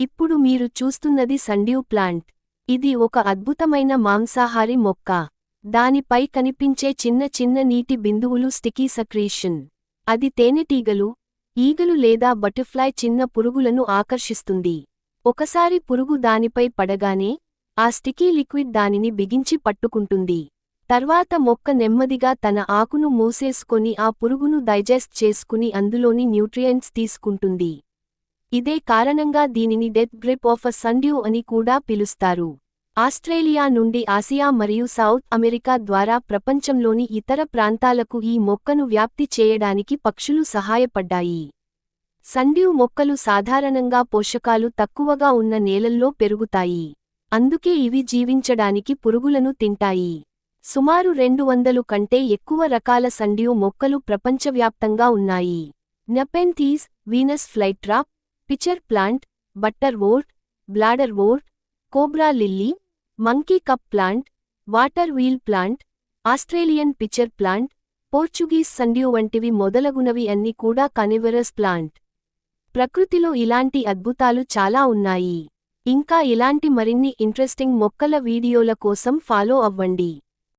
ఇప్పుడు మీరు చూస్తున్నది సండ్యూ ప్లాంట్. ఇది ఒక అద్భుతమైన మాంసాహారి మొక్క. దానిపై కనిపించే చిన్న చిన్న నీటి బిందువులు స్టికీ సక్రీషన్. అది తేనెటీగలు ఈగలు లేదా బటర్ఫ్లై చిన్న పురుగులను ఆకర్షిస్తుంది. ఒకసారి పురుగు దానిపై పడగానే ఆ స్టికీ లిక్విడ్ దానిని బిగించి పట్టుకుంటుంది. తర్వాత మొక్క నెమ్మదిగా తన ఆకును మూసేసుకొని ఆ పురుగును డైజెస్ట్ చేసుకుని అందులోని న్యూట్రియంట్స్ తీసుకుంటుంది. ఇదే కారణంగా దీనిని death grip of a sundew అని కూడా పిలుస్తారు. ఆస్ట్రేలియా నుండి ఆసియా మరియు సౌత్ అమెరికా ద్వారా ప్రపంచంలోని ఇతర ప్రాంతాలకు ఈ మొక్కను వ్యాప్తి చేయడానికి పక్షులు సహాయపడ్డాయి. సండ్యూ మొక్కలు సాధారణంగా పోషకాలు తక్కువగా ఉన్న నేలల్లో పెరుగుతాయి. అందుకే ఇవి జీవించడానికి పురుగులను తింటాయి. సుమారు రెండు వందలు కంటే ఎక్కువ రకాల సండ్యూ మొక్కలు ప్రపంచవ్యాప్తంగా ఉన్నాయి. Nepenthes Venus flytrap pitcher plant butterwort bladderwort cobra lily monkey cup plant waterwheel plant Australian pitcher plant Portuguese sundew వంటివి మొదలగునవి అన్ని కూడా కనివరస్ ప్లాంట్. ప్రకృతిలో ఇలాంటి అద్భుతాలు చాలా ఉన్నాయి. ఇంకా ఇలాంటి మరిన్ని ఇంట్రెస్టింగ్ మొక్కల వీడియోల కోసం ఫాలో అవ్వండి.